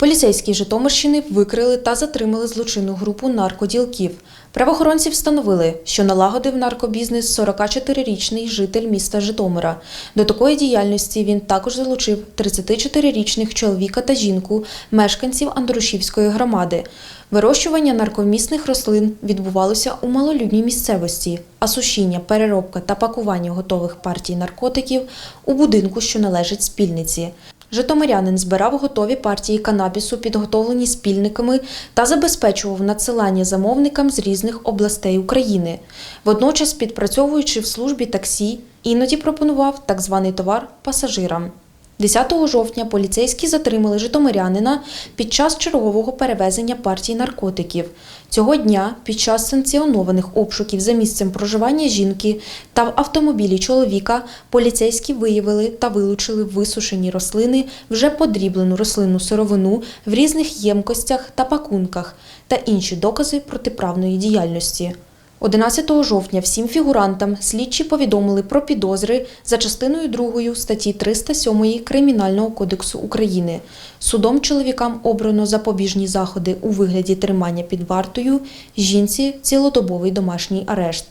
Поліцейські Житомирщини викрили та затримали злочинну групу наркоділків. Правоохоронці встановили, що налагодив наркобізнес 44-річний житель міста Житомира. До такої діяльності він також залучив 34-річних чоловіка та жінку, мешканців Андрушівської громади. Вирощування наркомісних рослин відбувалося у малолюдній місцевості, а сушіння, переробка та пакування готових партій наркотиків у будинку, що належить спільниці. Житомирянин збирав готові партії канабісу, підготовлені спільниками, та забезпечував надсилання замовникам з різних областей України. Водночас, підпрацьовуючи в службі таксі, іноді пропонував так званий товар пасажирам. 10 жовтня поліцейські затримали житомирянина під час чергового перевезення партій наркотиків. Цього дня, під час санкціонованих обшуків за місцем проживання жінки та в автомобілі чоловіка, поліцейські виявили та вилучили висушені рослини, вже подріблену рослинну сировину в різних ємкостях та пакунках та інші докази протиправної діяльності. 11 жовтня всім фігурантам слідчі повідомили про підозри за частиною 2 статті 307 Кримінального кодексу України. Судом чоловікам обрано запобіжні заходи у вигляді тримання під вартою, жінці цілодобовий домашній арешт.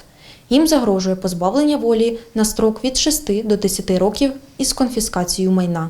Їм загрожує позбавлення волі на строк від 6 до 10 років із конфіскацією майна.